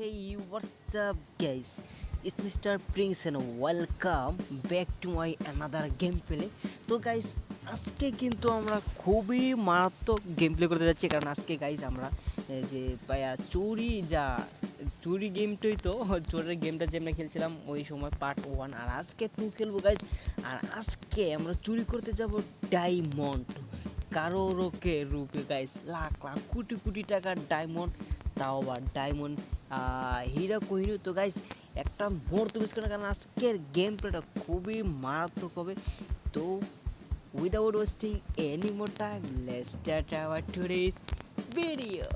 Hey, what's up, guys? It's Mr. Prince and welcome back to my another gameplay. তো guys আজকে কিন্তু আমরা খুবই মারাত্মক গেম প্লে করতে যাচ্ছি কারণ আজকে গাইস আমরা যে পায়া চুরি যা চুরি গেমটাই তো চোরের গেমটা যে আমরা খেলছিলাম ওই সময় পার্ট ওয়ান আর আজকে টু খেলব গাইস আর আজকে আমরা চুরি করতে যাব ডায়মন্ড কারোরকে রূপে গাইস লাখ লাখ কোটি কোটি টাকার ডায়মন্ড তাও আবার ডায়মন্ড হীরা কোহিনু তো গাইস একটা মুহূর্ত মিস করে কারণ আজকের গেম প্লেটা খুবই মারাত্মক হবে। তো without wasting any more time let's start our today's video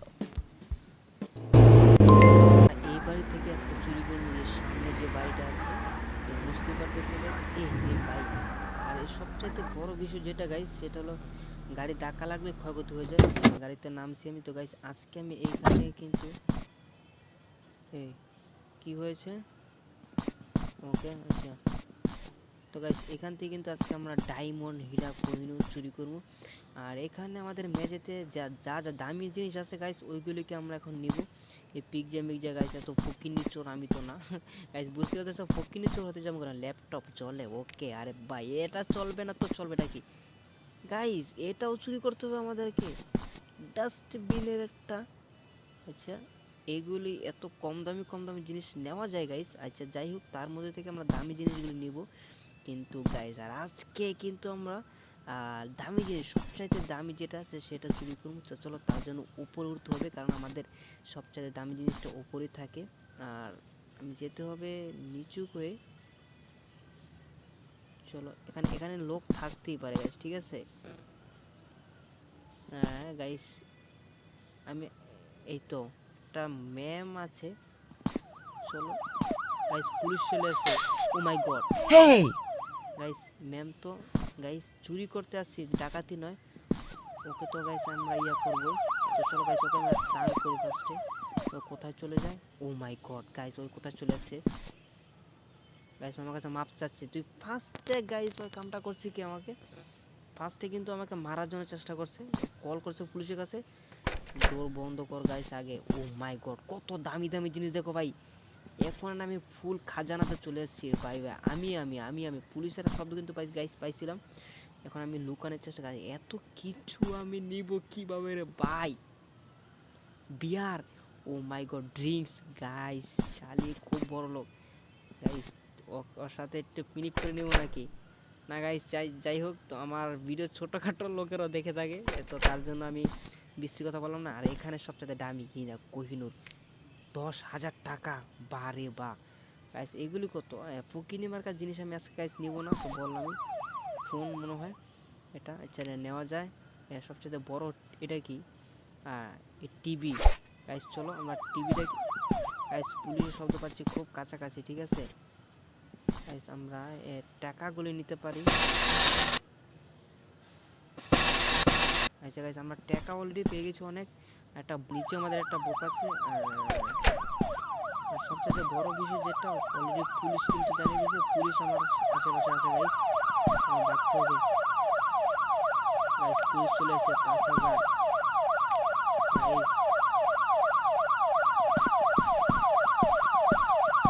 এই বাড়ি থেকে আজকে চুরি করব যে সামনে যে বাড়িটা আছে তো বুঝতে পারতেছিলেন এই এই বাড়ি। আর এর সবচাইতে বড় বিষয় যেটা গাইস সেটা হলো গাড়ি ধাক্কা লাগলে ক্ষয়ক্ষতি হয়ে যায়, গাড়িতে নামছি আমি। তো গাইস আজকে আমি এইখানে কিন্তু এই, কি হয়েছে? ওকে আচ্ছা। তো গাইস এখান থেকে কিন্তু আজকে আমরা ডায়মন্ড হীরা কোহিনুর চুরি করব। আর এখানে আমাদের মেঝেতে যা যা যা দামি জিনিস আছে গাইস ওইগুলিকে আমরা এখন নিব। এই পিক জে মিক জে গাইস এত ফকিনি চোর আমি তো না। গাইস বুঝতে পারতেছ? ফকিনি চোর হতে যাব না ল্যাপটপ চলে ওকে আরে ভাই, এটা চলবে না তো চলবেটা কি গাইস এটাও চুরি করতে হবে আমাদেরকে। ডাস্টবিনের একটা আচ্ছা। এগুলি এত কম দামি কম দামি জিনিস নেওয়া যায় গাইস আচ্ছা যাই হোক, তার মধ্যে থেকে আমরা দামি জিনিসগুলি নিব। কিন্তু গাইস আর আজকে কিন্তু আমরা দামি জিনিস, সবচাইতে দামি যেটা আছে সেটা চুরি করব। তো চলো তার জন্য উপরে উঠতে হবে, কারণ আমাদের সবচাইতে দামি জিনিসটা উপরে থাকে। আর আমি যেতে হবে নিচু হয়ে। চলো, এখানে এখানে লোক থাকতেই পারে গাইস ঠিক আছে? হ্যাঁ গাইস আমি, এই তো। একটা ম্যাম আছে। চলো। গাইস পুলিশ চলে আসছে। ও my god Hey! Guys ma'am তো গাইস চুরি করতে আসছি ডাকাতি নয়। ওকে তো গাইস আমরা ইয়া করব। তো চলো গাইস ওকে আমরা দাঁড় করি ফার্স্টে ও কোথায় চলে যায়? ও মাই গড গাইস ওই কোথায় চলে আসছে? গাইস আমার কাছে মাপ চাচ্ছে। তুই ফার্স্টে গাইস ওই কামটা করছি কি আমাকে? ফার্স্টে কিন্তু আমাকে মারার জন্য চেষ্টা করছে। কল করছে পুলিশের কাছে। ডোর বন্ধ কর গাইস আগে। ও মাই গড কত দামি দামি জিনিস দেখো ভাই। এখন আমি ফুল খাজানাতে চলে এসেছি, ভাই ভাই। আমি আমি আমি আমি। পুলিশের শব্দ কিন্তু পাই গাইস পাইছিলাম। এখন আমি লুকানোর চেষ্টা করি। এত কিছু আমি নিব কীভাবে রে ভাই? Beer oh my god drinks guys শালি খুব বড় লোক। গাইস ওর সাথে একটু পিনিক করে নেব নাকি? না গাইস যাই যাই হোক, তো আমার ভিডিও ছোটোখাটো লোকেরও দেখে থাকে। তো তার জন্য আমি বিশ্রী কথা বললাম না, আর এখানে সবচেয়ে দামি কিনা কোহিনুর। দশ হাজার টাকা, বারে বা। গাইস এগুলি কত? ফুকিনি মার্কার জিনিস আমি আজকে গাইস নিব না, তো বললাম ফোন মনে হয় এটা আচ্ছা নেওয়া যায়। সবচেয়ে বড় এটা কি? টিভি গাইস চলো আমরা টিভিটা গাইস পুলিশের শব্দ পাচ্ছি খুব কাছাকাছি, ঠিক আছে? আমরা টাকাগুলি নিতে পারি। আচ্ছা গাইস আমরা টাকা অলরেডি পেয়ে গেছি অনেক। একটা নিচে আমাদের একটা বুক আছে, আর সবচেয়ে বড় বিষয় যেটা অলরেডি পুলিশ কিন্তু জানিয়ে দিয়েছে পুলিশ আমার আশেপাশে আছে গাইস ডাকতে হবে। পুলিশ চলে এসে পাঁচ হাজার। গাইস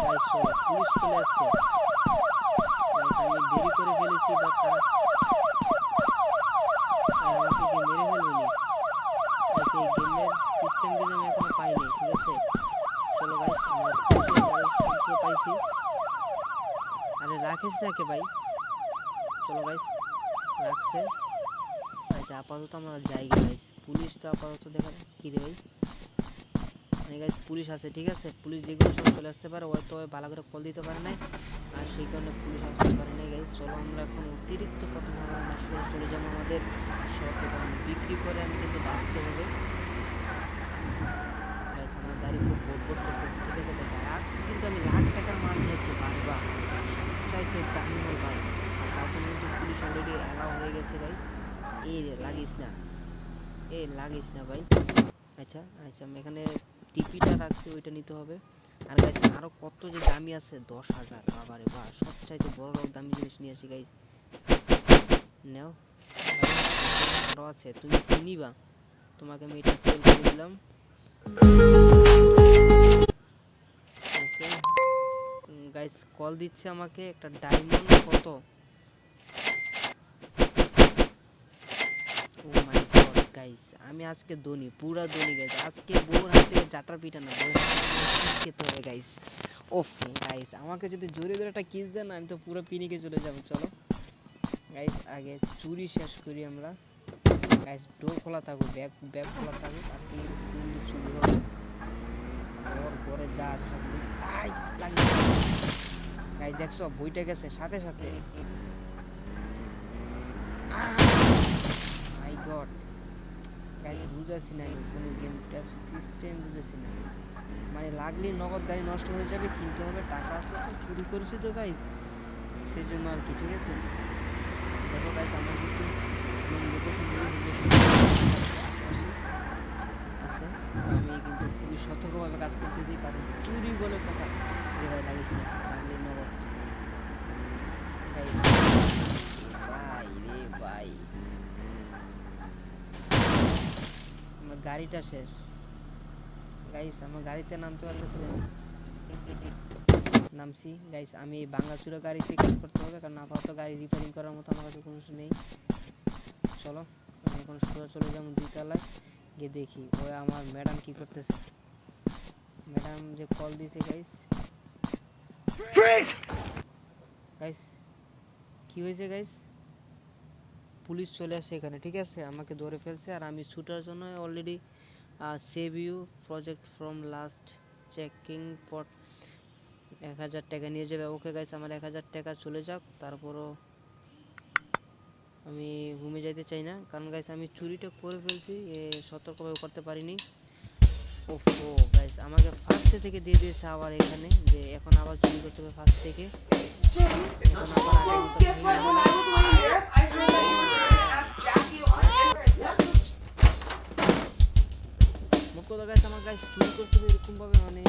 গাইস চলো পুলিশ চলে আসছে। দেরি করে ফেলেছি বা তারা আমাকে কি মেরে ফেলবেনি গাইস এই গেমের কিন্তু আমি এখনও পাইনি, ঠিক আছে? চলো গাইস আমরা পাইছি। আরে রাখিস কে ভাই। চলো গাইস রাখছে। আচ্ছা আপাতত আমরা যাই গাইস পুলিশ তো আপাতত দেখা কি রে ভাই। মানে গাইস পুলিশ আছে, ঠিক আছে? পুলিশ যেগুলো সব চলে আসতে পারে হয়তো ভালো করে কল দিতে পারে নাই। আর সেই কারণে পুলিশ আসতে পারে নাই গাইস চলো আমরা এখন অতিরিক্ত বলব না চলে যাব আমাদের শপে বিক্রি করে আমি কিন্তু বাঁচতে হবে। গাড়ি খুব বোট করতেছে আছে গাইস আর আজকে কিন্তু আমি লাখ টাকার মাল নিয়েছি বারবার সবচাইতে দামি মাল ভাই আর তার জন্য কিন্তু পুলিশ অলরেডি অ্যালাউ হয়ে গেছে ভাই এই লাগিস না এ লাগিস না ভাই আচ্ছা আচ্ছা আমি এখানে টিপিটা রাখছি ওইটা নিতে হবে আর গাইস আরও কত যে দামি আছে দশ হাজার বাবারে বা সবচাইতে বড় বড় দামি জিনিস নিয়ে আসি গাইস নেও আরও আছে তুমি কি নিবা তোমাকে আমি এটা সেল করে দিলাম কল দিচ্ছে আমাকে একটা ডায়মন্ড কত? ও মাই গড গাইস আমি আজকে দনি পুরা দনি গাইস আজকে বউর হাত জাটার পিটা না, বউর গাইস ওফ গাইস আমাকে যদি জোরে জোরে একটা কিস দেন আমি তো পুরো পিনিকে চলে যাব, চলো। গাইস আগে চুরি শেষ করি আমরা। গাইস ডোর খোলা থাকুক ব্যাগ ব্যাগ খোলা থাকুক, আর কি চুরি হবে ঘরে যা আই লাগিয়ে গাইস দেখছ? বইটা গেছে, সাথে সাথে। মাই গড গাইস বুঝাচ্ছি না কোনো গেমটার সিস্টেম বুঝেছি না। মানে লাগলে নগদ গাড়ি নষ্ট হয়ে যাবে, কিনতে হবে, টাকা আছে তো চুরি করেছি তো গাইস সেই জন্য আর কি, ঠিক আছে? দেখো গাইস আমরা কিন্তু লোকেশন আছে আমি কিন্তু খুবই সতর্কভাবে কাজ করতেছি, কারণ চুরি বলে কথা যে ভাই না লাগলে নগদ গাইস ভাই রে ভাই আমার গাড়িটা শেষ। গাইস আমার গাড়িতে নামতে পারতেছি না নামছি। গাইস আমি এই বাঙ্গাচুরা গাড়িতে কাজ করতে হবে কারণ আপাতত গাড়ি রিপেয়ারিং করার মতো আমার কাছে কোনো কিছু নেই। চলো আমি এখন সোজা চলে যাব দুইতলায়। গিয়ে দেখি ওই আমার ম্যাডাম কি করতেছে? ম্যাডাম যে কল দিয়েছে গাইস গাইস কি হয়েছে গাইস পুলিশ চলে আসে এখানে ঠিক আছে আমাকে ধরে ফেলছে আর আমি ছুটার জন্য already save you project from last checking for এক হাজার টাকা নিয়ে যাবে ওকে গাইস আমার এক হাজার টাকা চলে যাক তারপরও আমি ঘুমে যাইতে চাই না কারণ গাইস আমি চুরিটা করে ফেলছি এ সতর্কভাবে করতে পারিনি ওফো গাইস আমাকে ফার্স্টে থেকে দিয়ে দিয়েছে আবার এখানে যে এখন আবার চুরি করতে হবে ফার্স্ট থেকে এখন আবার কথা গাছ, আমার গাছ চুরি করতে হবে, এরকমভাবে মানে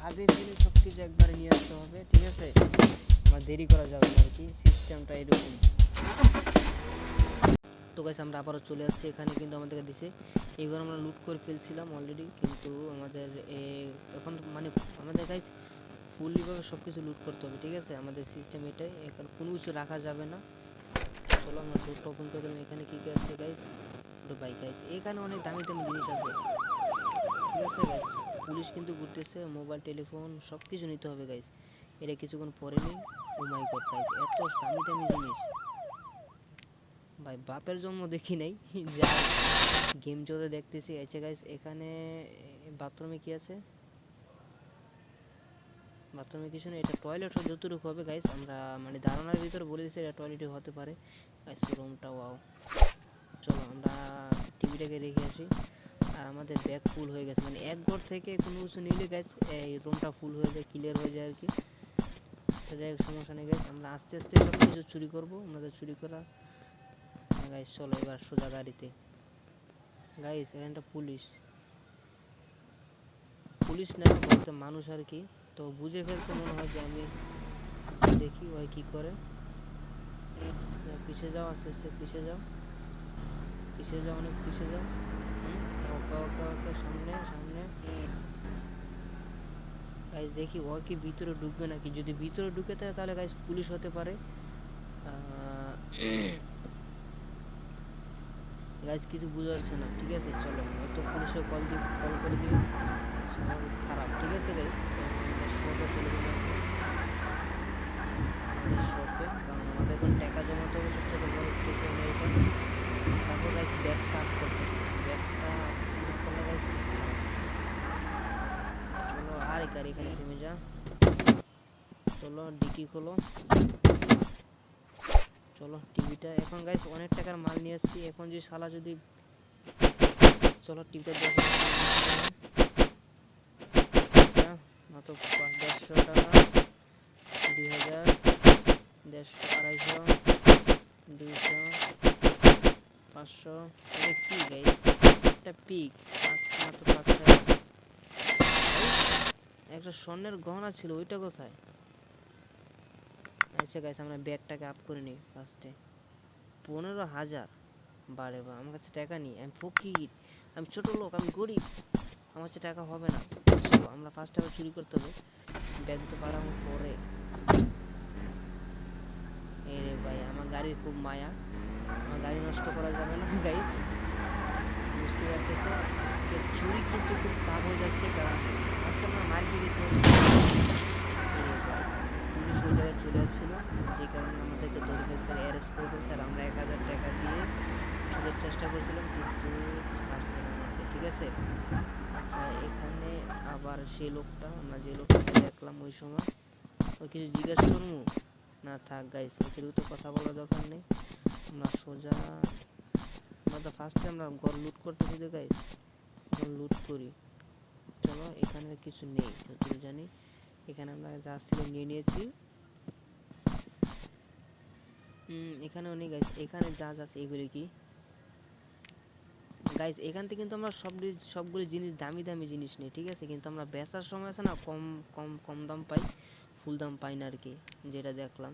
ভাগে ফেলে সব কিছু একবারে নিয়ে আসতে হবে, ঠিক আছে? আমার দেরি করা যাবে না আর কি, সিস্টেমটা এরকম। তো গাছ আমরা আবারও চলে আসছি, এখানে কিন্তু আমাদেরকে দিছে। এইগুলো আমরা লুট করে ফেলছিলাম অলরেডি কিন্তু আমাদের এখন মানে আমাদের গাছ ফুললিভাবে সব কিছু লুট করতে হবে, ঠিক আছে? আমাদের সিস্টেম এটাই, এখানে কোনো কিছু রাখা যাবে না। চলো আমরা ডোরটা ওপেন করে দিলাম, এখানে কী কী আছে গাইস বাইক গাইস এখানে অনেক দামি দামি জিনিস আছে। ঠিক আছে গাইস পুলিশ কিন্তু ঘুরতেছে মোবাইল টেলিফোন সব কিছু নিতে হবে গাইস এটা কিছুক্ষণ পরে নেই। ও মাই গড গাইস এত দামি দামি জিনিস। ভাই, বাপের জন্ম দেখি নাই। যা গেম চলতে দেখতেছি। আচ্ছা গাইস এখানে বাথরুমে কি আছে? বাথরুমে কিছু নেই। এটা টয়লেট যতটুকু হবে গাইস আমরা মানে ধারণার ভিতরে বলে দিচ্ছি এটা টয়লেটই হতে পারে। গাইস রুমটা ওয়াও চলো, আমরা টিভিটাকে রেখে আসি। আর আমাদের ব্যাগ ফুল হয়ে গেছে। মানে এক ঘর থেকে কোনো কিছু নিলে গাইস এই রুমটা ফুল হয়ে যায় ক্লিয়ার হয়ে যায় আর কি। তো যাই হোক, সমস্যা নেই গাইস আমরা আস্তে আস্তে সব কিছু চুরি করব আমাদের চুরি করা। গাইস চলো এবার সোজা গাড়িতে। গাইস এখানটা পুলিশ পুলিশ না, বলতে মানুষ আর কি। তো বুঝে ফেলছে মনে হয় যে আমি দেখি ওই কি করে। পিছিয়ে যাও, আস্তে আস্তে পিছিয়ে যাও। পিছিয়ে যাও, অনেক পিছিয়ে যাও। ওকে ওকে ওকে সামনে সামনে। গাইস দেখি ও কি ভিতরে ঢুকবে নাকি? যদি ভিতরে ঢুকে থাকে তাহলে গাইস পুলিশ হতে পারে। গাইস কিছু বুঝতে পারছে না ঠিক আছে? চলো হয়তো পুলিশে কল দিয়ে কল করে দিই। খারাপ ঠিক আছে গাইস শপে চলে যাবে শপে কারণ আমাদের এখন টাকা জমাতে হবে সবচেয়ে বড় উদ্দেশ্য হলো এটা তারপর গাইস ব্যাগ কাট করতে ব্যাগটা না করলে গাইস চলো আর গাড়ি এখানে থেমে যা। চলো, ডিকি খোলো। চলো, টিভিটা। এখন গাইস অনেক টাকার মাল নিয়ে এসেছি। এখন যে শালা যদি চলো, টিভিটা দেখো মাত্র দেড়শো টাকা। দুই হাজার, দেড়শো, আড়াইশো, দুইশো, পাঁচশো। এটা কি গাইস একটা পিক মাত্র পাঁচ টাকা। একটা স্বর্ণের গহনা ছিল, ওইটা কোথায়? আচ্ছা গাইস আমরা ব্যাগটাকে আপ করে নিই ফার্স্টে পনেরো হাজার। বারে বা আমার কাছে টাকা নেই, আমি ফকির, আমি ছোট লোক, আমি গরিব, আমার কাছে টাকা হবে না। আমরা ফার্স্ট আবার চুরি করতে হবে। ব্যাগ তো পারানোর পরে। রে ভাই, আমার গাড়ির খুব মায়া। আমার গাড়ি নষ্ট করা যাবে না গাইজ বুঝতে পারতেছো? আজকে চুরি কিন্তু খুব তাপ হয়ে যাচ্ছে, কারণ আমরা মার খেয়ে পুলিশ ওই জায়গায় চলে আসছিল, যে কারণে আমাদেরকে ধরে ফেলছে অ্যারেস্ট করে ফেলছে, আর আমরা এক হাজার টাকা দিয়ে চুরের চেষ্টা করেছিলাম, কিন্তু ছাড়ছে না আমাকে ঠিক আছে? আচ্ছা এখানে আবার সেই লোকটা, আমরা যে লোকটাকে দেখলাম ওই সময়, ও কিছু জিজ্ঞেস করব না থাক গাইস অতিরিক্ত কথা বলার দরকার নেই। আমরা সোজা, আমরা তো ফার্স্টে আমরা ঘর লুট করতেছি তো গাইস লুট করি। চলো, এখানে কিছু নেই। যতদূর জানি, এখানে আমরা যা ছিল নিয়ে নিয়েছি। হুম এখানেও নেই গাইস এখানে যা যা আছে, এগুলি কি? গাইস এখান থেকে কিন্তু আমরা সব সবগুলো জিনিস, দামি দামি জিনিস নেই, ঠিক আছে? কিন্তু আমরা বেচার সময় আছে না, কম কম কম দাম পাই, ফুল দাম পাই না আর কি, যেটা দেখলাম।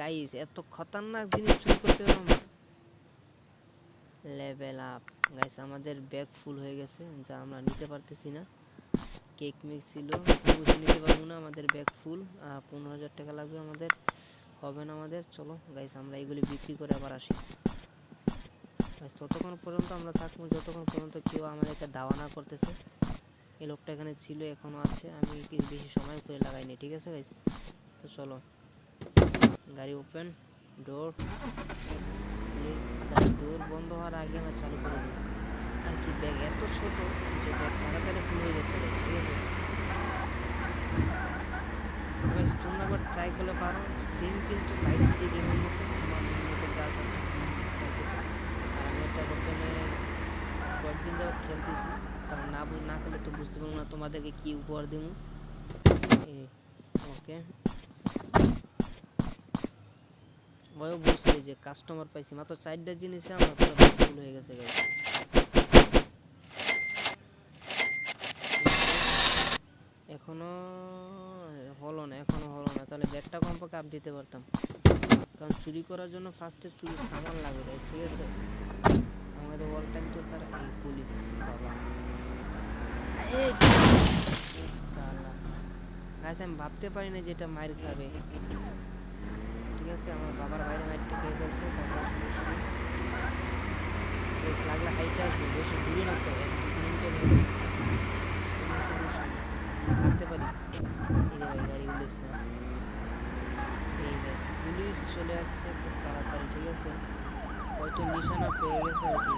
গাইস এত খতরনাক জিনিস চুরি করতে পারলাম না। লেভেল আপ গাইস আমাদের ব্যাগ ফুল হয়ে গেছে, যা আমরা নিতে পারতেছি না। কেক মিক্স ছিল। কিছু নিতে পারব না, আমাদের ব্যাগ ফুল পনেরো হাজার টাকা লাগবে আমাদের। হবে না আমাদের, চলো। গাইস আমরা এগুলি বিক্রি করে আবার আসি। ততক্ষণ পর্যন্ত আমরা থাকব, যতক্ষণ পর্যন্ত কেউ আমাদেরকে দাওয়া না করতেছে। এই লোকটা এখানে ছিল, এখনও আছে। আমি বেশি সময় করে লাগাইনি, ঠিক আছে গাইস তো চলো। গাড়ি ওপেন ডোর ডোর বন্ধ হওয়ার আগে আমরা চালু করে দিই। আর কি ব্যাগ এত ছোট যে ব্যাগ তাড়াতাড়ি ফুল হয়ে guys, ঠিক আছে? তোমরা একবার ট্রাই করলে পারো সেম কিন্তু লাইসিটি গেমের মতো আমার গাছ। আর আমি বর্তমানে কয়েকদিন যাবত খেলতেছি কারণ না না খেলে তো বুঝতে পারব না তোমাদেরকে কি উপহার দেবো। ওকে। ওও বুঝছে যে কাস্টমার পাইছি মাত্র চারটা জিনিসে আমার পুরো ফুল হয়ে গেছে গাইস এখনও হলো না এখনও হলো না তাহলে আপ দিতে পারতাম। কারণ চুরি করার জন্য ফার্স্টে চুরি সামান লাগবে ঠিক আছে? আমাদের অল টাইম তো তার এই পুলিশ বাবা। গাইস আমি ভাবতে পারি না যে এটা মার খাবে। ঠিক আছে, আমার বাবার বাইরে মাইরটা খেয়ে ফেলছে বেশ লাগলে হাইটে আসব বেশি দূরে না তো এক দু কিলোমিটার হবে। হাঁটতে পারি এই যে ভাই গাড়ি পুলিশ না এই গেছে পুলিশ চলে আসছে, খুব তাড়াতাড়ি, ঠিক আছে? হয়তো নিশানা পেয়ে গেছে আর কি।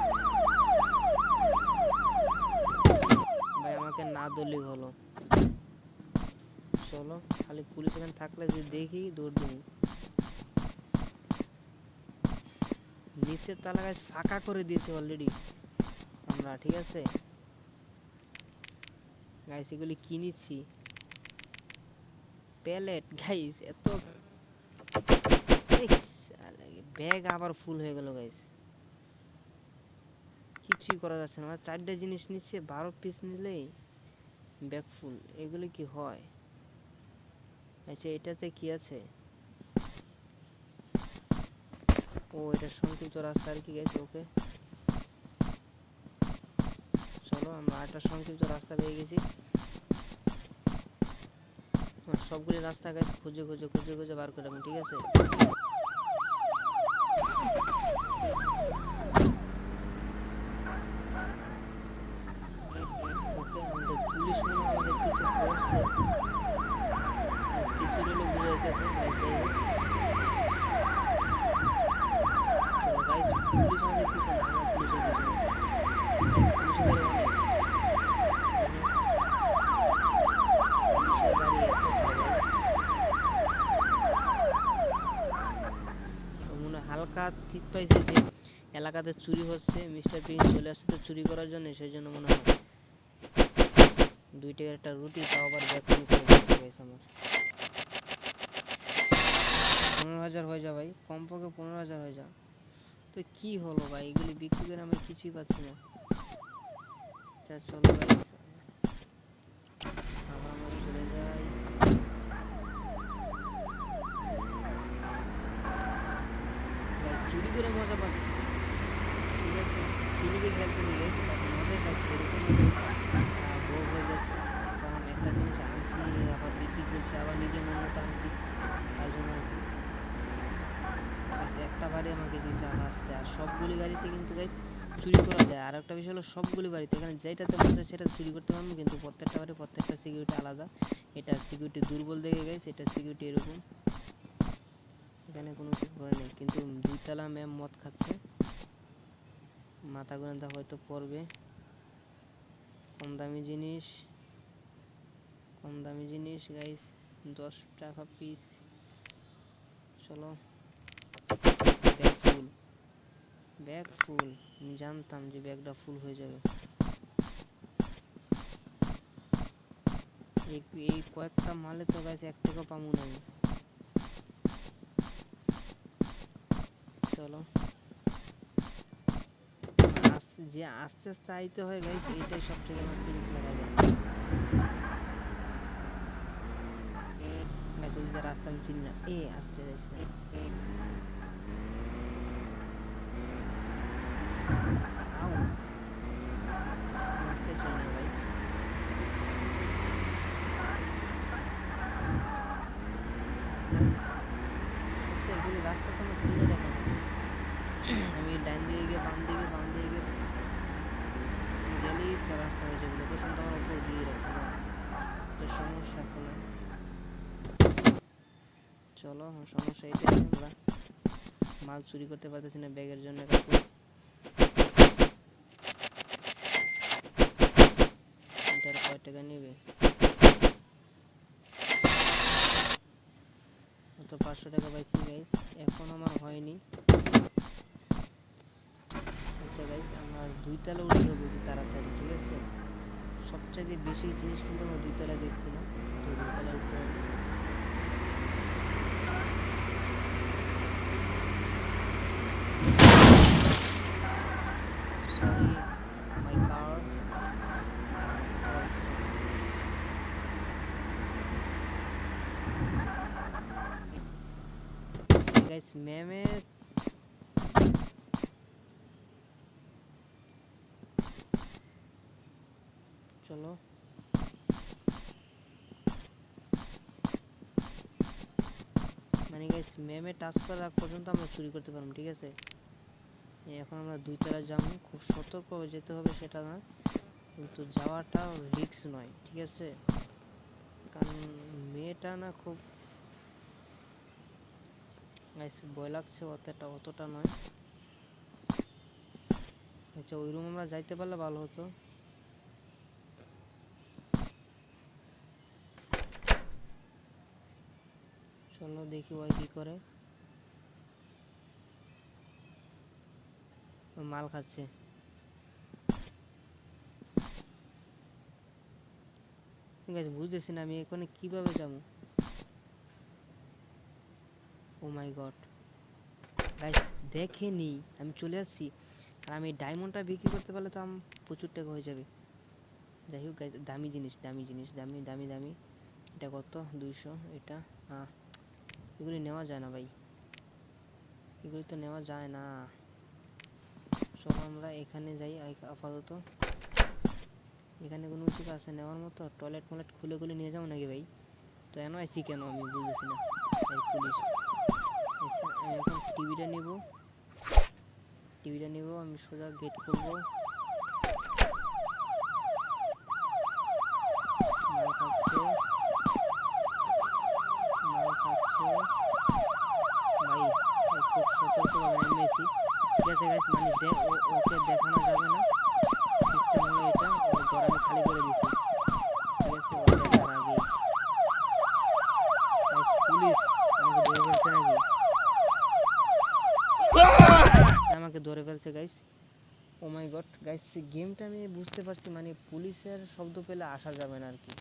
ভাই, আমাকে না দলি হলো চলো, খালি পুলিশ এখানে থাকলে যদি দেখি দৌড় দিবি নিচের তালা ফাঁকা করে দিয়েছে অলরেডি আমরা, ঠিক আছে? গাইস এগুলি কিনেছি প্যালেট গাইস এত ব্যাগ আবার ফুল হয়ে গেল গাইস কিছুই করা যাচ্ছে না। আমার চারটে জিনিস নিচ্ছে, বারো পিস নিলেই ব্যাগ ফুল এগুলি কি হয়? আচ্ছা এটাতে কি আছে? ও, এটা সংক্ষিপ্ত রাস্তা আর কি গেছে ওকে। চলো, আমরা একটা সংক্ষিপ্ত রাস্তা পেয়ে গেছি। সবগুলি রাস্তা গেছে খুঁজে খুঁজে খুঁজে খুঁজে বার করে ঠিক আছে ওকে আমাদের পুলিশ মনে হয় আমাদের পিছু পড়ছে কিছু লোক বুঝাইতেছে গাইজ পুলিশ আমাদের পিছনে আমরা পুলিশের পিছনে পুলিশের গাড়ি অনেক পুলিশের গাড়ি এত পাগল তো মনে হয় হালকা ঠিক পাইছে যে এলাকাতে চুরি হচ্ছে মিস্টার প্রিন্স চলে আসছে তো চুরি করার জন্য সেই জন্য মনে হয় দুই টাকার একটা রুটি তাও আবার ব্যাগ করে দিতে গেছে আমার। পনেরো হাজার হয়ে যা ভাই কমপক্ষে পনেরো হাজার হয়ে যা। তো কি হলো ভাই এগুলি বিক্রি করে আমি কিছুই পাচ্ছি না। চলো guys, আবার আমরা চলে যাই Guys, চুরি করে মজা পাচ্ছি। ঠিক আছে? কিনিকে খেলতে গেছি মজাই পাচ্ছি, এরকম বোর হয়ে যাচ্ছে। কারণ একটা জিনিস আনছি, আবার বিক্রি করছে আবার নিজের মন মতো আনছি। তার জন্য একটা বাড়ি আমাকে দিয়েছে আর আসতে আর সবগুলি গাড়িতে কিন্তু গাইজ চুরি করা যায়। আর একটা বিষয় হলো সবগুলি বাড়িতে, এখানে যেটাতে মন চায় সেটা চুরি করতে পারব, কিন্তু প্রত্যেকটা বাড়ি প্রত্যেকটা সিকিউরিটি আলাদা। এটা সিকিউরিটি দুর্বল দেখে গেছে এটা সিকিউরিটি এরকম। এখানে কোনো কিছু ভয় নেই। কিন্তু দুইতলা ম্যাম মদ খাচ্ছে। মাথা গোনাতে হয়তো পড়বে। কম দামি জিনিস। কম দামি জিনিস গাইস দশ টাকা পিস চলো। ব্যাগ ফুল ব্যাগ ফুল আমি জানতাম যে ব্যাগটা ফুল হয়ে যাবে। এই এই কয়েকটা মালে তো গাছ এক টাকা পাবো না আমি চলো আস- যে আস্তে আস্তে আইতে হয় গাইস এইটাই সবথেকে আমার লাগা যায় গাইস ওই রাস্তা আমি চিনি না, এ, আসতে যাইস না আউ মারতে চাই না ভাই আচ্ছা, এগুলি রাস্তা তো আমার চিনে দেখে না আমি ডান দিকে গিয়ে বাম দিকে বাম দিকে গিয়ে তো রাস্তা হয়ে যাবে লোকেশন তো উপর দিয়ে রাখছে না তো সমস্যা এখন চলো সমস্যা এটাই আমরা। মাল চুরি করতে পারতেছি না ব্যাগের জন্য টাকা নেবে? তো পাঁচশো টাকা পাইছি গাইস এখন আমার হয়নি। আমার দুই তলা উঠতে হবে খুব তাড়াতাড়ি, ঠিক আছে? সবচেয়ে বেশি জিনিস কিন্তু আমার দুই তলা দেখছিলাম তো দুই তলা উঠতে হবে। Sorry my car sorry sorry guys ম্যামে চলো মানে গাইস ম্যামে টাচ করার আগ পর্যন্ত আমরা চুরি করতে পারব, ঠিক আছে? এখন আমরা দুই তলা যাব, খুব সতর্কভাবে যেতে হবে সেটা না। কিন্তু যাওয়াটা রিস্ক নয়, ঠিক আছে? কারণ মেয়েটা না খুব গাইস ভয় লাগছে অতটা অতটা নয়। আচ্ছা ওই রুম আমরা যাইতে পারলে ভালো হতো। চলো দেখি ওই কি করে। মাল খাচ্ছে। ঠিক আছে, বুঝতেছি না আমি এখানে কীভাবে যাব। ও মাই গড গাইস দেখেনি আমি চলে আসছি। আর আমি ডায়মন্ডটা বিক্রি করতে পারলে তো আম প্রচুর টাকা হয়ে যাবে। যাই হোক দামি জিনিস দামি জিনিস, দামি দামি দামি। এটা কত? দুইশো, এটা হ্যাঁ এগুলি নেওয়া যায় না ভাই। এগুলি তো নেওয়া যায় না। সব আমরা এখানে যাই আপাতত। এখানে কোনো কিছু আছে নেওয়ার মতো? টয়লেট মলেট খুলে খুলে নিয়ে যাব নাকি ভাই? তো এন আইসি কেন আমি বুঝতেছি না। পুলিশ। আচ্ছা আমি এখন টিভিটা নেব। টিভিটা নেব, আমি সোজা গেট খুলবো মাল খাচ্ছে মাল খাচ্ছে ভাই ও খুব সতর্কভাবে নেমেছি ঠিক আছে গাইস মানে ওকে দেখানো যাবে না। সিস্টেম হলো এটা ওর ঘর আমি খালি করে দিছি। ঠিক আছে ও দেখার গাইস পুলিশ আমাকে ধরে ফেলছে নাকি? আমাকে ধরে ফেলছে guys oh my god guys গেমটা আমি বুঝতে পারছি মানে পুলিশের শব্দ পেলে আসা যাবে না আর কি।